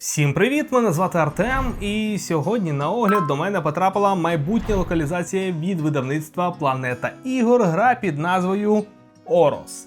Всім привіт! Мене звати Артем, і сьогодні на огляд до мене потрапила майбутня локалізація від видавництва Планета ігор, гра під назвою Орос.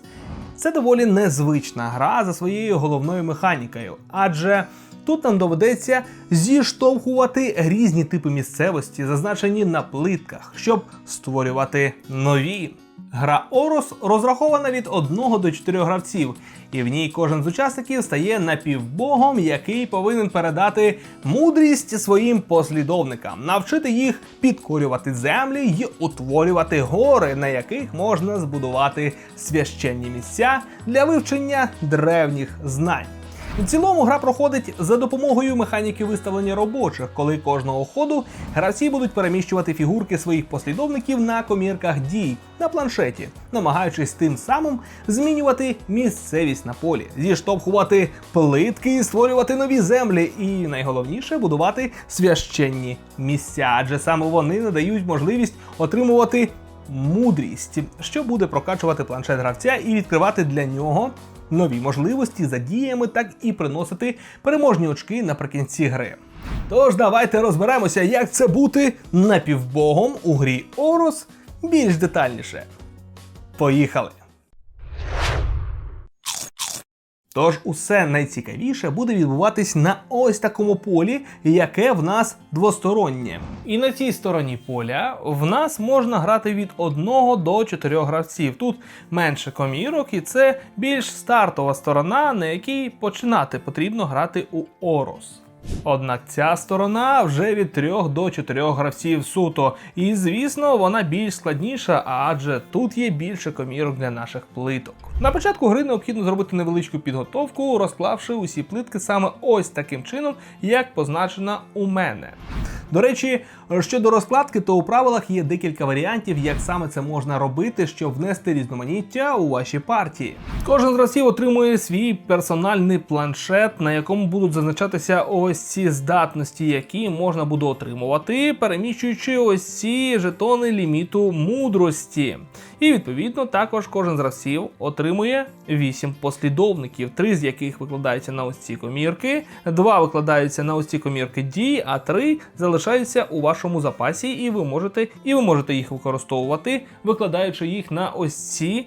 Це доволі незвична гра за своєю головною механікою, адже тут нам доведеться зіштовхувати різні типи місцевості, зазначені на плитках, щоб створювати нові. Гра Орос розрахована від 1 до 4 гравців, і в ній кожен з учасників стає напівбогом, який повинен передати мудрість своїм послідовникам, навчити їх підкорювати землі й утворювати гори, на яких можна збудувати священні місця для вивчення древніх знань. В цілому гра проходить за допомогою механіки виставлення робочих, коли кожного ходу гравці будуть переміщувати фігурки своїх послідовників на комірках дій на планшеті, намагаючись тим самим змінювати місцевість на полі, зіштовхувати плитки, створювати нові землі, і найголовніше будувати священні місця, адже саме вони надають можливість отримувати мудрість, що буде прокачувати планшет гравця і відкривати для нього нові можливості за діями, так і приносити переможні очки наприкінці гри. Тож давайте розберемося, як це бути напівбогом у грі Орос більш детальніше. Поїхали! Тож усе найцікавіше буде відбуватись на ось такому полі, яке в нас двостороннє. І на цій стороні поля в нас можна грати від 1 до 4 гравців. Тут менше комірок, і це більш стартова сторона, на якій починати потрібно грати у Орос. Однак ця сторона вже від 3 до 4 гравців суто, і звісно, вона більш складніша, адже тут є більше комірок для наших плиток. На початку гри необхідно зробити невеличку підготовку, розклавши усі плитки саме ось таким чином, як позначено у мене. До речі, щодо розкладки, то у правилах є декілька варіантів, як саме це можна робити, щоб внести різноманіття у ваші партії. Кожен з гравців отримує свій персональний планшет, на якому будуть зазначатися ось ці здатності, які можна буде отримувати, переміщуючи ось ці жетони ліміту мудрості. І відповідно також кожен з гравців отримує 8 послідовників, три з яких викладаються на ось ці комірки, два викладаються на ось ці комірки дій, а три залишаються у вашому запасі, і ви можете, і ви можете їх використовувати, викладаючи їх на ось ці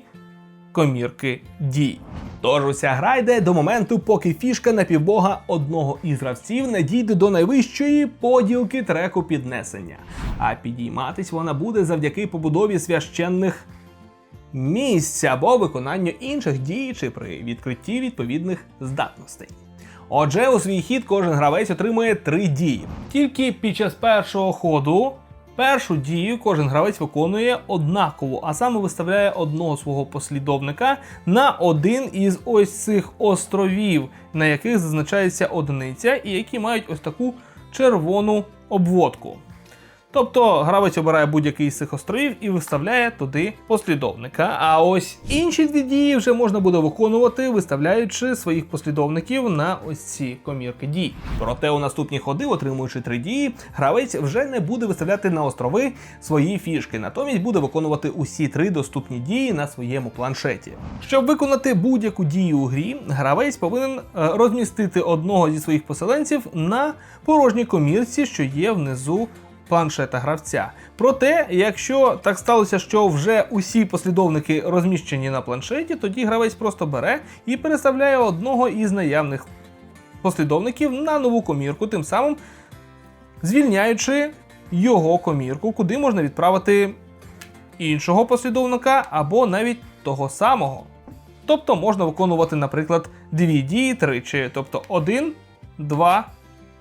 комірки дій. Тож уся гра йде до моменту, поки фішка напівбога одного із гравців не дійде до найвищої поділки треку піднесення. А підійматись вона буде завдяки побудові священних місць або виконанню інших дій чи при відкритті відповідних здатностей. Отже, у свій хід кожен гравець отримує три дії. Тільки під час першого ходу першу дію кожен гравець виконує однаково, а саме виставляє одного свого послідовника на один із ось цих островів, на яких зазначається одиниця, і які мають ось таку червону обводку. Тобто гравець обирає будь-який з цих островів і виставляє туди послідовника. А ось інші дві дії вже можна буде виконувати, виставляючи своїх послідовників на ось ці комірки дій. Проте у наступні ходи, отримуючи три дії, гравець вже не буде виставляти на острови свої фішки, натомість буде виконувати усі три доступні дії на своєму планшеті. Щоб виконати будь-яку дію у грі, гравець повинен е, розмістити одного зі своїх поселенців на порожній комірці, що є внизу планшета гравця. Проте, якщо так сталося, що вже усі послідовники розміщені на планшеті, тоді гравець просто бере і переставляє одного із наявних послідовників на нову комірку, тим самим звільняючи його комірку, куди можна відправити іншого послідовника або навіть того самого. Тобто можна виконувати, наприклад, дві дії тричі, тобто один, два,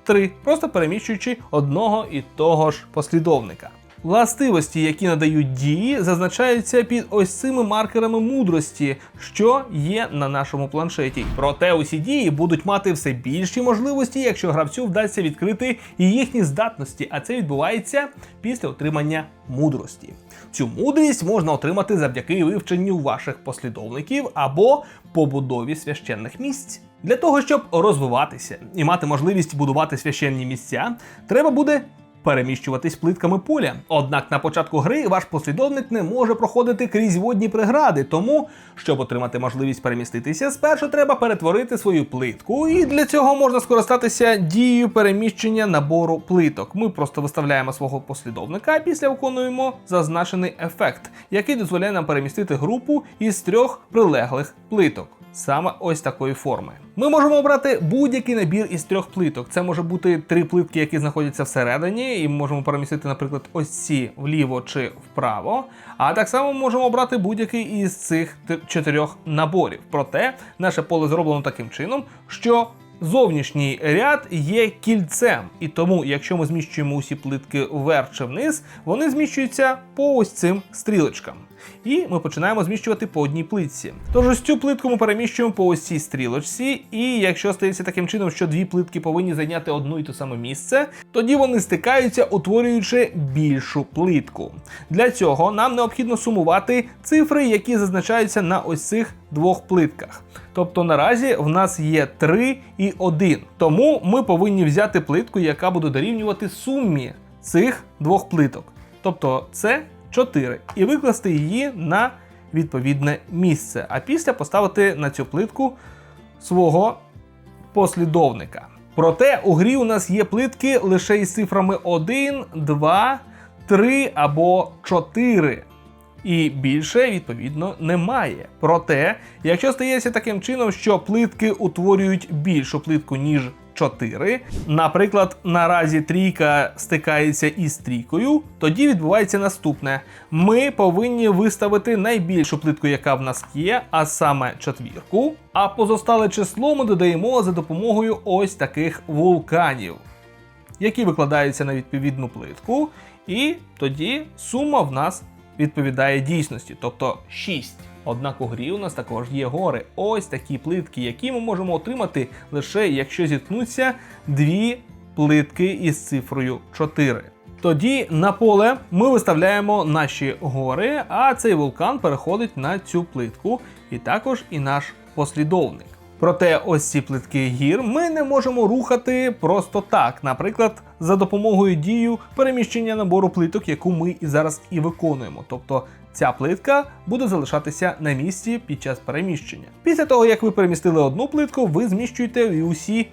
3, просто переміщуючи одного і того ж послідовника. Властивості, які надають дії, зазначаються під ось цими маркерами мудрості, що є на нашому планшеті. Проте усі дії будуть мати все більші можливості, якщо гравцю вдасться відкрити їхні здатності, а це відбувається після отримання мудрості. Цю мудрість можна отримати завдяки вивченню ваших послідовників або побудові священних місць. Для того, щоб розвиватися і мати можливість будувати священні місця, треба буде переміщуватись плитками поля. Однак на початку гри ваш послідовник не може проходити крізь водні прегради, тому, щоб отримати можливість переміститися, спершу треба перетворити свою плитку, і для цього можна скористатися дією переміщення набору плиток. Ми просто виставляємо свого послідовника, а після виконуємо зазначений ефект, який дозволяє нам перемістити групу із трьох прилеглих плиток. Саме ось такої форми. Ми можемо обрати будь-який набір із трьох плиток. Це може бути три плитки, які знаходяться всередині, і ми можемо перемістити, наприклад, ось ці вліво чи вправо. А так само можемо обрати будь-який із цих чотирьох наборів. Проте наше поле зроблено таким чином, що Зовнішній ряд є кільцем, і тому, якщо ми зміщуємо усі плитки вверх чи вниз, вони зміщуються по ось цим стрілочкам. І ми починаємо зміщувати по одній плитці. Тож ось цю плитку ми переміщуємо по ось цій стрілочці, і якщо стається таким чином, що дві плитки повинні зайняти одну і те саме місце, тоді вони стикаються, утворюючи більшу плитку. Для цього нам необхідно сумувати цифри, які зазначаються на ось цих двох плитках. Тобто наразі в нас є 3 і 1. Тому ми повинні взяти плитку, яка буде дорівнювати сумі цих двох плиток. Тобто це 4, і викласти її на відповідне місце. А після поставити на цю плитку свого послідовника. Проте у грі у нас є плитки лише із цифрами 1, 2, 3 або 4. І більше, відповідно, немає. Проте, якщо стається таким чином, що плитки утворюють більшу плитку, ніж 4, наприклад, наразі трійка стикається із трійкою, тоді відбувається наступне: ми повинні виставити найбільшу плитку, яка в нас є, а саме четвірку. А позостале число ми додаємо за допомогою ось таких вулканів які викладаються на відповідну плитку, і тоді сума в нас відповідає дійсності, тобто 6. Однак у грі у нас також є гори. Ось такі плитки, які ми можемо отримати лише якщо зіткнуться дві плитки із цифрою 4. Тоді на поле ми виставляємо наші гори, а цей вулкан переходить на цю плитку, і також і наш послідовник. Проте ось ці плитки гір ми не можемо рухати просто так, наприклад, за допомогою дію переміщення набору плиток, яку ми і зараз і виконуємо. Тобто ця плитка буде залишатися на місці під час переміщення. Після того, як ви перемістили одну плитку, ви зміщуєте і усі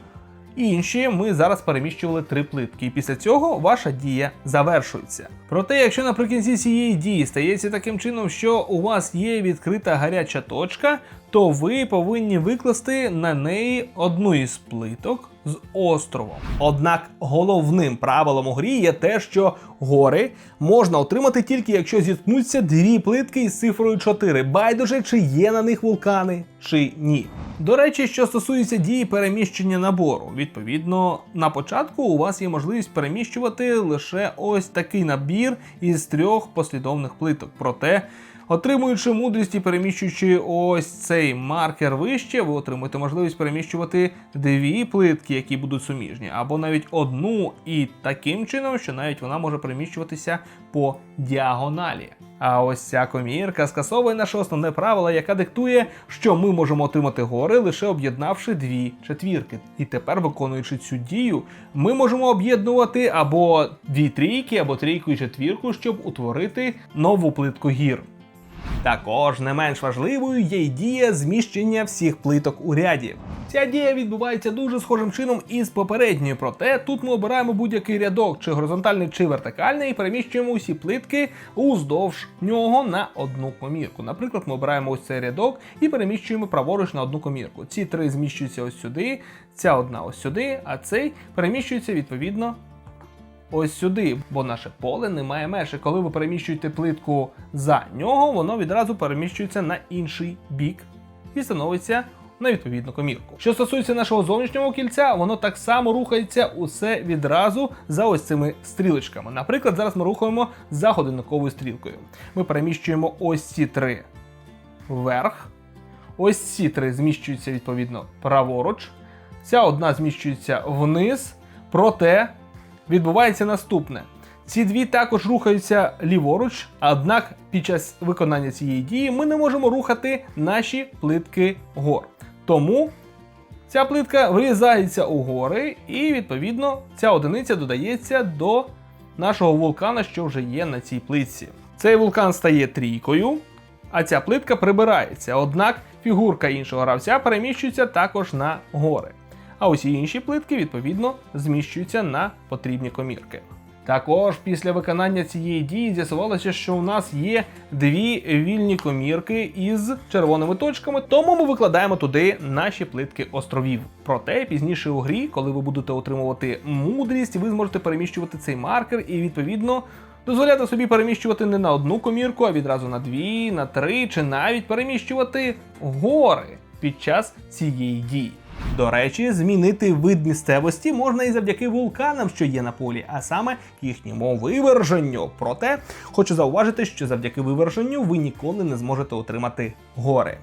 інші. Ми зараз переміщували три плитки, і після цього ваша дія завершується. Проте, якщо наприкінці цієї дії стається таким чином, що у вас є відкрита гаряча точка, то ви повинні викласти на неї одну із плиток з островом. Однак головним правилом у грі є те, що гори можна отримати тільки якщо зіткнуться дві плитки із цифрою 4, байдуже чи є на них вулкани чи ні. До речі, що стосується дії переміщення набору, відповідно, на початку у вас є можливість переміщувати лише ось такий набір із трьох послідовних плиток. Проте Отримуючи мудрість і переміщуючи ось цей маркер вище, ви отримуєте можливість переміщувати дві плитки, які будуть суміжні, або навіть одну, і таким чином, що навіть вона може переміщуватися по діагоналі. А ось ця комірка скасовує наше основне правило, яка диктує, що ми можемо отримати гори, лише об'єднавши дві четвірки. І тепер, виконуючи цю дію, ми можемо об'єднувати або дві трійки, або трійку і четвірку, щоб утворити нову плитку гір. Також не менш важливою є й дія зміщення всіх плиток у ряді. Ця дія відбувається дуже схожим чином із попередньою, проте тут ми обираємо будь-який рядок, чи горизонтальний, чи вертикальний, і переміщуємо усі плитки уздовж нього на одну комірку. Наприклад, ми обираємо ось цей рядок і переміщуємо праворуч на одну комірку. Ці три зміщуються ось сюди, ця одна ось сюди, а цей переміщується відповідно ось сюди, бо наше поле не має меж. І Коли ви переміщуєте плитку за нього, воно відразу переміщується на інший бік і становиться на відповідну комірку. Що стосується нашого зовнішнього кільця, воно так само рухається усе відразу за ось цими стрілочками. Наприклад, зараз ми рухаємо за годинниковою стрілкою. Ми переміщуємо ось ці три вверх. Ось ці три зміщуються відповідно праворуч. Ця одна зміщується вниз. Проте відбувається наступне. Ці дві також рухаються ліворуч, однак під час виконання цієї дії ми не можемо рухати наші плитки гор. Тому ця плитка врізається у гори, і відповідно ця одиниця додається до нашого вулкана, що вже є на цій плитці. Цей вулкан стає трійкою, а ця плитка прибирається. Однак фігурка іншого гравця переміщується також на гори. А усі інші плитки, відповідно, зміщуються на потрібні комірки. Також після виконання цієї дії з'ясувалося, що у нас є дві вільні комірки із червоними точками, тому ми викладаємо туди наші плитки островів. Проте пізніше у грі, коли ви будете отримувати мудрість, ви зможете переміщувати цей маркер і відповідно дозволяти собі переміщувати не на одну комірку, а відразу на дві, на три, чи навіть переміщувати гори під час цієї дії. До речі, змінити вид місцевості можна і завдяки вулканам, що є на полі, а саме їхньому виверженню. Проте хочу зауважити, що завдяки виверженню ви ніколи не зможете отримати гори.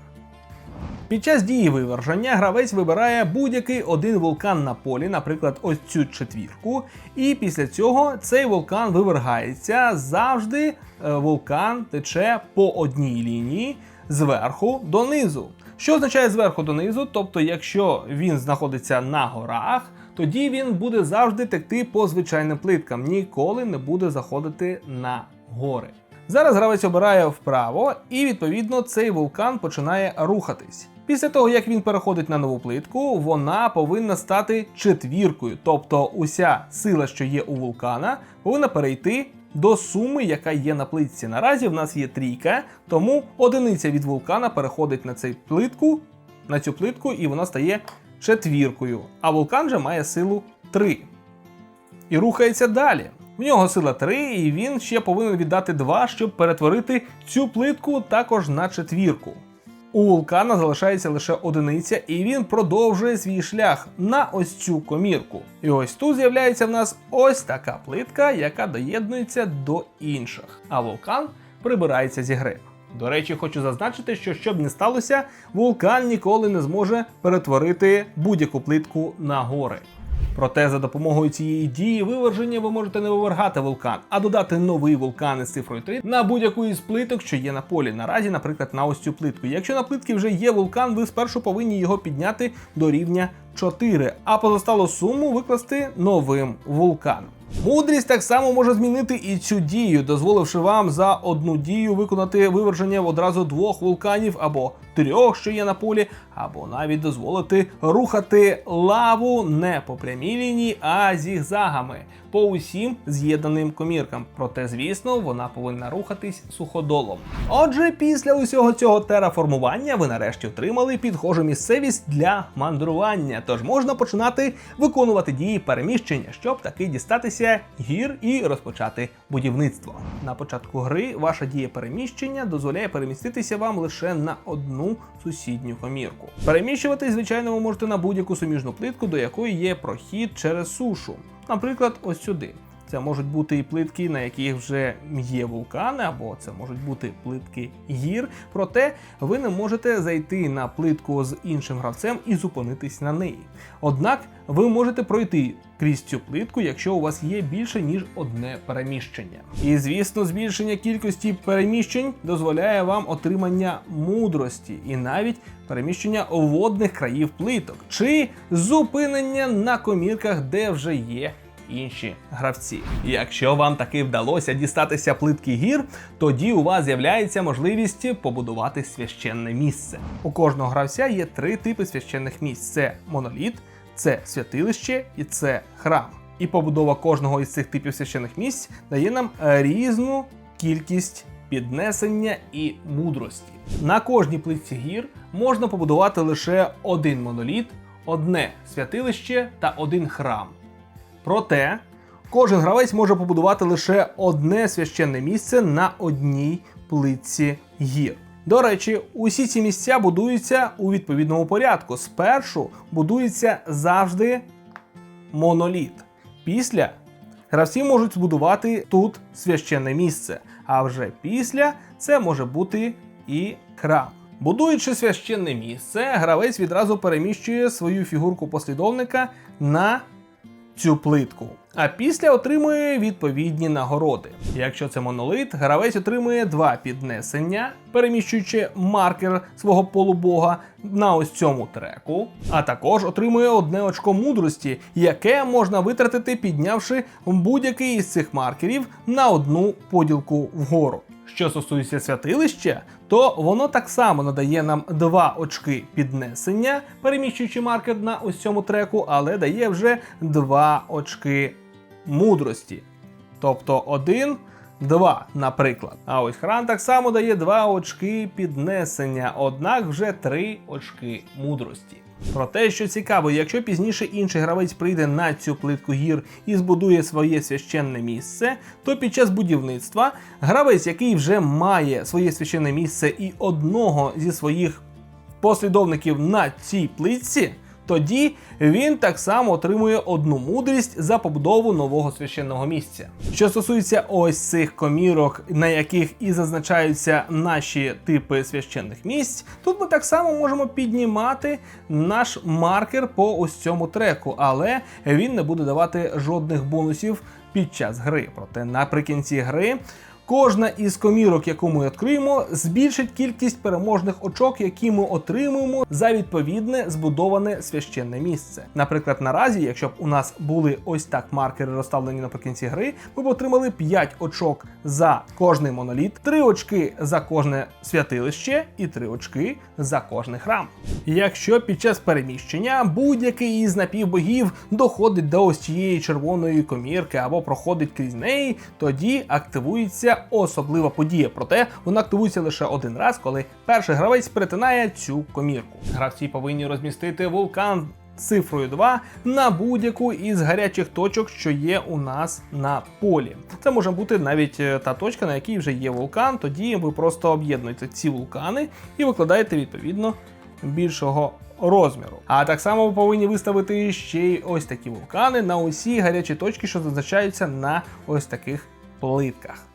Під час дії виверження гравець вибирає будь-який один вулкан на полі, наприклад, ось цю четвірку, і після цього цей вулкан вивергається. Завжди е, вулкан тече по одній лінії зверху донизу. Що означає зверху донизу? Тобто, якщо він знаходиться на горах, тоді він буде завжди текти по звичайним плиткам, ніколи не буде заходити на гори. Зараз гравець обирає вправо, і відповідно цей вулкан починає рухатись. Після того, як він переходить на нову плитку, вона повинна стати четвіркою, тобто уся сила, що є у вулкана, повинна перейти до суми, яка є на плитці. Наразі в нас є трійка, тому одиниця від вулкана переходить на цю плитку, на цю плитку, і вона стає четвіркою. А вулкан же має силу 3. І рухається далі. В нього сила 3, і він ще повинен віддати 2, щоб перетворити цю плитку також на четвірку. У вулкана залишається лише одиниця, і він продовжує свій шлях на ось цю комірку. І ось тут з'являється в нас ось така плитка, яка доєднується до інших. А вулкан прибирається зі гри. До речі, хочу зазначити, що щоб не сталося, вулкан ніколи не зможе перетворити будь-яку плитку на гори. Проте за допомогою цієї дії виверження ви можете не вивергати вулкан, а додати новий вулкан із цифрою 3 на будь-яку із плиток, що є на полі. Наразі, наприклад, на ось цю плитку. Якщо на плитці вже є вулкан, ви спершу повинні його підняти до рівня 4, а позосталу суму викласти новим вулканом. Мудрість так само може змінити і цю дію, дозволивши вам за одну дію виконати виверження одразу двох вулканів або трьох, що є на полі, або навіть дозволити рухати лаву не по прямій лінії, а зігзагами по усім з'єднаним коміркам. Проте, звісно, вона повинна рухатись суходолом. Отже, після усього цього тераформування ви нарешті отримали підхожу місцевість для мандрування. Тож можна починати виконувати дії переміщення, щоб таки дістатися гір і розпочати будівництво. На початку гри ваша дія переміщення дозволяє переміститися вам лише на одну сусідню комірку. Переміщувати, звичайно, ви можете на будь-яку суміжну плитку, до якої є прохід через сушу. Наприклад, ось сюди. Це можуть бути і плитки, на яких вже є вулкани, або це можуть бути плитки гір. Проте ви не можете зайти на плитку з іншим гравцем і зупинитись на неї. Однак ви можете пройти крізь цю плитку, якщо у вас є більше ніж одне переміщення. І звісно, збільшення кількості переміщень дозволяє вам отримання мудрості і навіть переміщення водних країв плиток, чи зупинення на комірках, де вже є інші гравці. Якщо вам таки вдалося дістатися плитки гір, тоді у вас з'являється можливість побудувати священне місце. У кожного гравця є три типи священних місць: це моноліт, це святилище і це храм. І побудова кожного із цих типів священних місць дає нам різну кількість піднесення і мудрості. На кожній плитці гір можна побудувати лише один моноліт, одне святилище та один храм. Проте кожен гравець може побудувати лише одне священне місце на одній плитці гір. До речі, усі ці місця будуються у відповідному порядку. Спершу будується завжди моноліт. Після гравці можуть збудувати тут священне місце, а вже після це може бути і храм. Будуючи священне місце, гравець відразу переміщує свою фігурку послідовника на цю плитку. а після отримує відповідні нагороди. Якщо це монолит, гравець отримує два піднесення, переміщуючи маркер свого полубога на ось цьому треку, а також отримує одне очко мудрості, яке можна витратити, піднявши будь-який із цих маркерів на одну поділку вгору. Що стосується святилища, то воно так само надає нам два очки піднесення, переміщуючи маркер на ось цьому треку, але дає вже два очки мудрості. Тобто один, два, наприклад. А ось храм так само дає два очки піднесення, однак вже три очки мудрості. Про те, що цікаво, якщо пізніше інший гравець прийде на цю плитку гір і збудує своє священне місце, то під час будівництва гравець, який вже має своє священне місце і одного зі своїх послідовників на цій плитці, тоді він так само отримує одну мудрість за побудову нового священного місця. Що стосується ось цих комірок, на яких і зазначаються наші типи священних місць, тут ми так само можемо піднімати наш маркер по ось цьому треку, але він не буде давати жодних бонусів під час гри. Проте наприкінці гри Кожна із комірок, яку ми відкриємо, збільшить кількість переможних очок, які ми отримуємо за відповідне збудоване священне місце. Наприклад, наразі, якщо б у нас були ось так маркери розставлені наприкінці гри, ми б отримали 5 очок за кожний моноліт, 3 очки за кожне святилище і 3 очки за кожний храм. Якщо під час переміщення будь-який із напівбогів доходить до ось цієї червоної комірки або проходить крізь неї, тоді активується особлива подія. Проте вона активується лише один раз, коли перший гравець перетинає цю комірку. Гравці повинні розмістити вулкан. Цифрою 2 на будь-яку із гарячих точок, що є у нас на полі. Це може бути навіть е, та точка, на якій вже є вулкан. Тоді ви просто об'єднуєте ці вулкани і викладаєте відповідно більшого розміру. А так само ви повинні виставити ще й ось такі вулкани на усі гарячі точки, що зазначаються на ось таких плитках.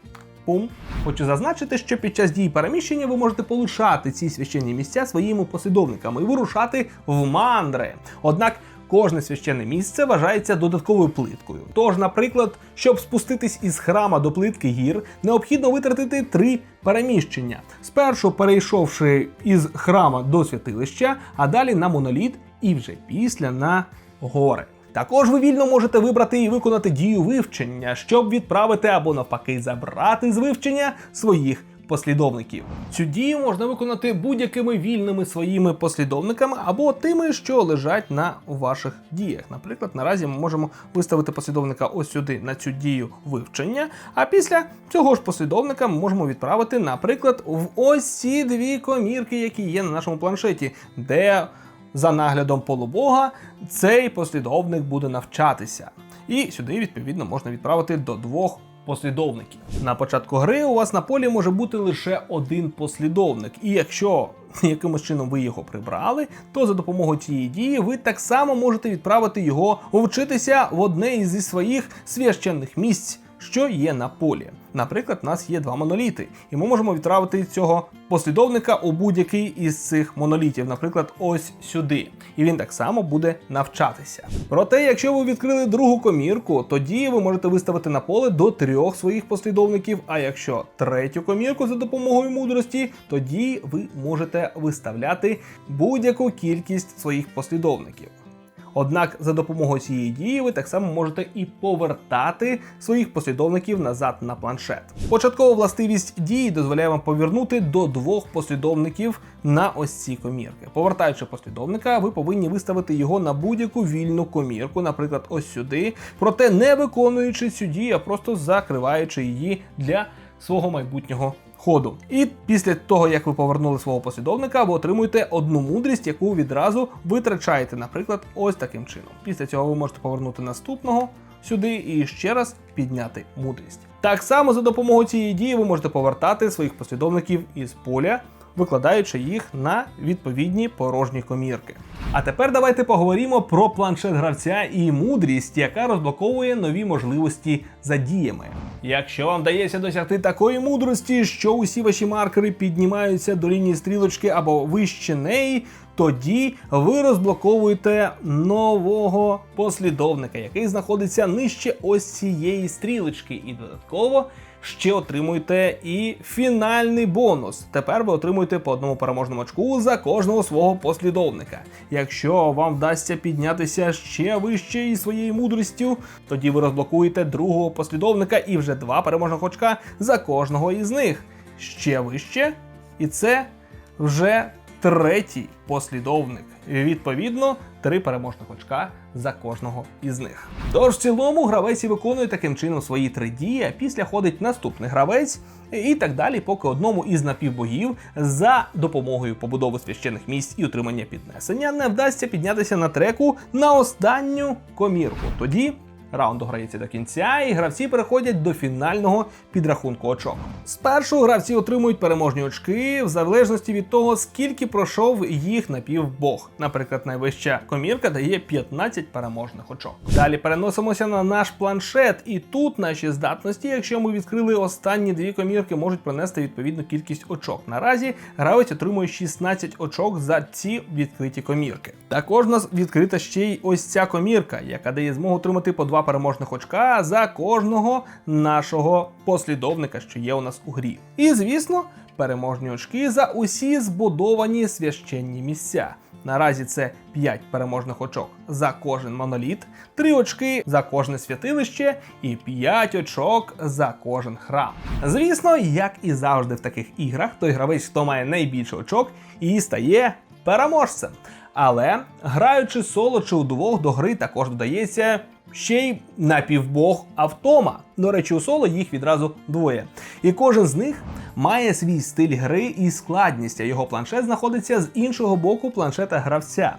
Пум. Хочу зазначити, що під час дії переміщення ви можете полишати ці священні місця своїми послідовниками і вирушати в мандри. Однак кожне священне місце вважається додатковою плиткою. Тож, наприклад, щоб спуститись із храма до плитки гір, необхідно витратити три переміщення. Спершу перейшовши із храма до святилища, а далі на моноліт, і вже після на гори. Також ви вільно можете вибрати і виконати дію вивчення, щоб відправити або навпаки забрати з вивчення своїх послідовників. Цю дію можна виконати будь-якими вільними своїми послідовниками або тими, що лежать на ваших діях. Наприклад, наразі ми можемо виставити послідовника ось сюди на цю дію вивчення. А після цього ж послідовника ми можемо відправити, наприклад, в ось ці дві комірки, які є на нашому планшеті, де за наглядом полубога цей послідовник буде навчатися. І сюди, відповідно, можна відправити до двох послідовників. На початку гри у вас на полі може бути лише один послідовник, і якщо якимось чином ви його прибрали, то за допомогою цієї дії ви так само можете відправити його вчитися в одне із зі своїх священних місць що є на полі. Наприклад, у нас є два моноліти, і ми можемо відправити цього послідовника у будь-який із цих монолітів, наприклад, ось сюди. І він так само буде навчатися. Проте, якщо ви відкрили другу комірку, тоді ви можете виставити на поле до трьох своїх послідовників. А якщо третю комірку за допомогою мудрості, тоді ви можете виставляти будь-яку кількість своїх послідовників. Однак за допомогою цієї дії ви так само можете і повертати своїх послідовників назад на планшет. Початкова властивість дії дозволяє вам повернути до двох послідовників на ось ці комірки. Повертаючи послідовника, ви повинні виставити його на будь-яку вільну комірку, наприклад, ось сюди, проте не виконуючи цю дію, а просто закриваючи її для свого майбутнього ходу. І після того, як ви повернули свого послідовника, ви отримуєте одну мудрість, яку відразу витрачаєте, наприклад, ось таким чином. Після цього ви можете повернути наступного сюди і ще раз підняти мудрість. Так само за допомогою цієї дії ви можете повертати своїх послідовників із поля викладаючи їх на відповідні порожні комірки. А тепер давайте поговоримо про планшет гравця і мудрість, яка розблоковує нові можливості за діями. Якщо вам вдається досягти такої мудрості, що усі ваші маркери піднімаються до лінії стрілочки або вище неї, тоді ви розблоковуєте нового послідовника, який знаходиться нижче ось цієї стрілочки, і додатково ще отримуєте і фінальний бонус. Тепер ви отримуєте по одному переможному очку за кожного свого послідовника. Якщо вам вдасться піднятися ще вище із своєю мудрістю, тоді ви розблокуєте другого послідовника і вже два переможних очка за кожного із них. Ще вище, і це вже третій послідовник. Відповідно, три переможних очка за кожного із них. Тож в цілому гравець виконує таким чином свої три дії, а після ходить наступний гравець і так далі, поки одному із напівбогів за допомогою побудови священих місць і отримання піднесення не вдасться піднятися на треку на останню комірку. Тоді Раунд дограється до кінця, і гравці переходять до фінального підрахунку очок. Спершу гравці отримують переможні очки в залежності від того, скільки пройшов їх напівбог. Наприклад, найвища комірка дає 15 переможних очок. Далі переносимося на наш планшет, і тут наші здатності, якщо ми відкрили останні дві комірки, можуть принести відповідну кількість очок. Наразі гравець отримує 16 очок за ці відкриті комірки. Також у нас відкрита ще й ось ця комірка, яка дає змогу отримати по два переможних очка за кожного нашого послідовника, що є у нас у грі. І звісно, переможні очки за усі збудовані священні місця. Наразі це 5 переможних очок за кожен моноліт, 3 очки за кожне святилище і 5 очок за кожен храм. Звісно, як і завжди в таких іграх, той гравець, хто має найбільше очок, і стає переможцем. Але граючи соло чи удвох до гри також додається ще й напівбог автома. До речі, у соло їх відразу двоє. І кожен з них має свій стиль гри і складність, а його планшет знаходиться з іншого боку планшета гравця.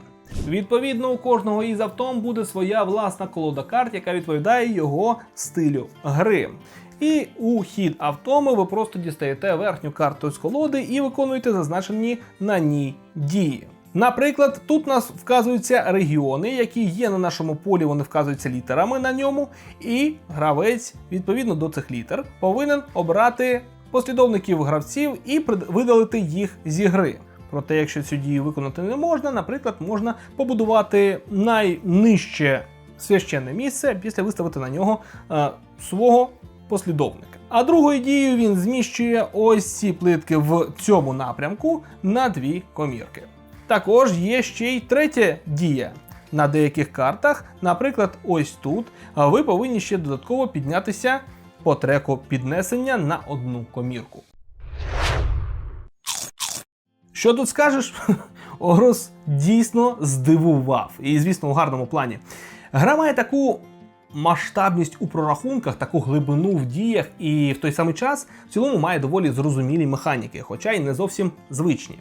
Відповідно, у кожного із автом буде своя власна колода карт, яка відповідає його стилю гри. І у хід автоми ви просто дістаєте верхню карту з колоди і виконуєте зазначені на ній дії. Наприклад, тут у нас вказуються регіони, які є на нашому полі, вони вказуються літерами на ньому, і гравець, відповідно до цих літер, повинен обрати послідовників гравців і видалити їх зі гри. Проте, якщо цю дію виконати не можна, наприклад, можна побудувати найнижче священне місце, після виставити на нього е, свого послідовника. А другою дією він зміщує ось ці плитки в цьому напрямку на дві комірки. Також є ще й третя дія. На деяких картах, наприклад, ось тут, ви повинні ще додатково піднятися по треку піднесення на одну комірку. Що тут скажеш? Орос дійсно здивував. І, звісно, у гарному плані. Гра має таку масштабність у прорахунках, таку глибину в діях, і в той самий час в цілому має доволі зрозумілі механіки, хоча й не зовсім звичні.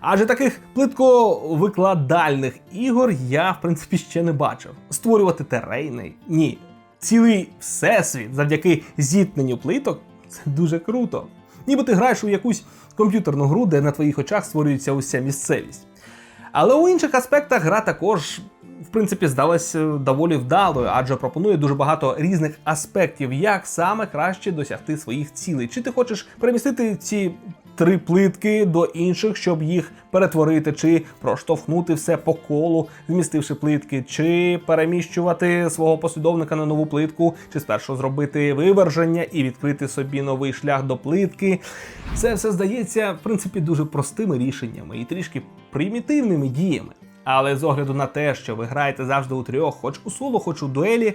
Адже таких плитковикладальних ігор я, в принципі, ще не бачив. Створювати терейни ні. Цілий всесвіт завдяки зіткненню плиток це дуже круто. Ніби ти граєш у якусь комп'ютерну гру, де на твоїх очах створюється уся місцевість. Але у інших аспектах гра також, в принципі, здалась е, доволі вдалою, адже пропонує дуже багато різних аспектів, як саме краще досягти своїх цілей. Чи ти хочеш перемістити ці три плитки до інших, щоб їх перетворити, чи проштовхнути все по колу, змістивши плитки, чи переміщувати свого послідовника на нову плитку, чи спершу зробити виверження і відкрити собі новий шлях до плитки. Це все здається, в принципі, дуже простими рішеннями і трішки примітивними діями. Але з огляду на те, що ви граєте завжди у трьох, хоч у соло, хоч у дуелі,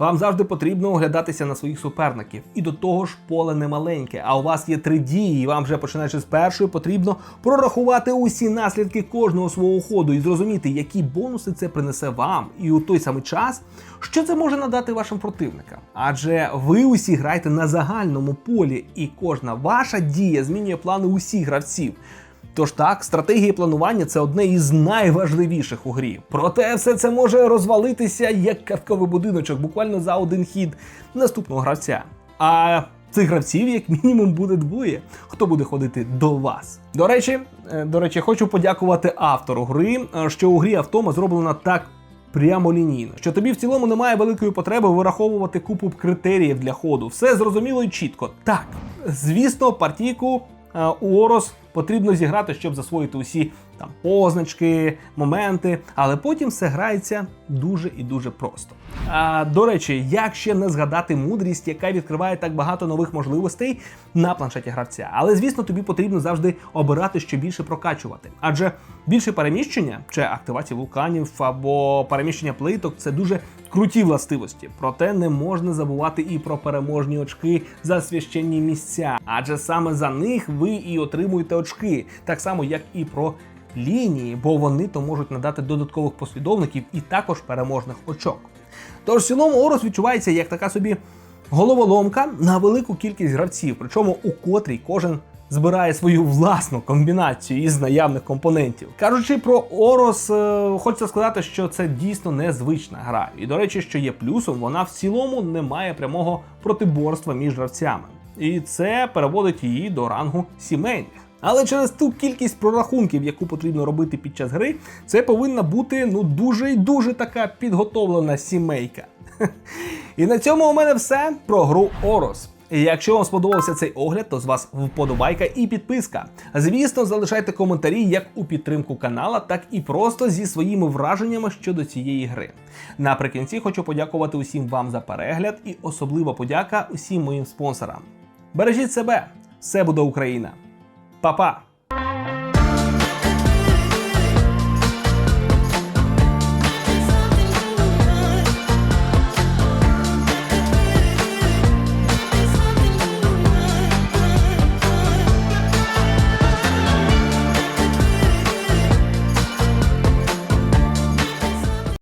вам завжди потрібно оглядатися на своїх суперників. І до того ж, поле не маленьке, а у вас є три дії, і вам вже починаючи з першої, потрібно прорахувати усі наслідки кожного свого ходу і зрозуміти, які бонуси це принесе вам, і у той самий час, що це може надати вашим противникам. Адже ви усі граєте на загальному полі, і кожна ваша дія змінює плани усіх гравців. Тож так, стратегія планування це одне із найважливіших у грі. Проте все це може розвалитися як картковий будиночок буквально за один хід наступного гравця. А цих гравців, як мінімум, буде двоє, хто буде ходити до вас. До речі, е, до речі, хочу подякувати автору гри, е, що у грі автома зроблена так. Прямолінійно, що тобі в цілому немає великої потреби вираховувати купу критеріїв для ходу. Все зрозуміло і чітко. Так, звісно, партійку е, у Орос потрібно зіграти, щоб засвоїти усі там позначки, моменти, але потім все грається дуже і дуже просто. А до речі, як ще не згадати мудрість, яка відкриває так багато нових можливостей на планшеті гравця. Але звісно, тобі потрібно завжди обирати, що більше прокачувати. Адже більше переміщення чи активація вулканів або переміщення плиток це дуже круті властивості. Проте не можна забувати і про переможні очки за священні місця, адже саме за них ви і отримуєте очки, так само як і про лінії, бо вони то можуть надати додаткових послідовників і також переможних очок. Тож в цілому Орус відчувається як така собі головоломка на велику кількість гравців, причому у котрій кожен збирає свою власну комбінацію із наявних компонентів. Кажучи про Орос, е, хочеться сказати, що це дійсно незвична гра. І до речі, що є плюсом, вона в цілому не має прямого протиборства між гравцями. І це переводить її до рангу сімейних. Але через ту кількість прорахунків, яку потрібно робити під час гри, це повинна бути ну дуже й дуже така підготовлена сімейка. І на цьому у мене все про гру Орос. І Якщо вам сподобався цей огляд, то з вас вподобайка і підписка. Звісно, залишайте коментарі як у підтримку канала, так і просто зі своїми враженнями щодо цієї гри. Наприкінці хочу подякувати усім вам за перегляд і особлива подяка усім моїм спонсорам. Бережіть себе, все буде Україна! Papá,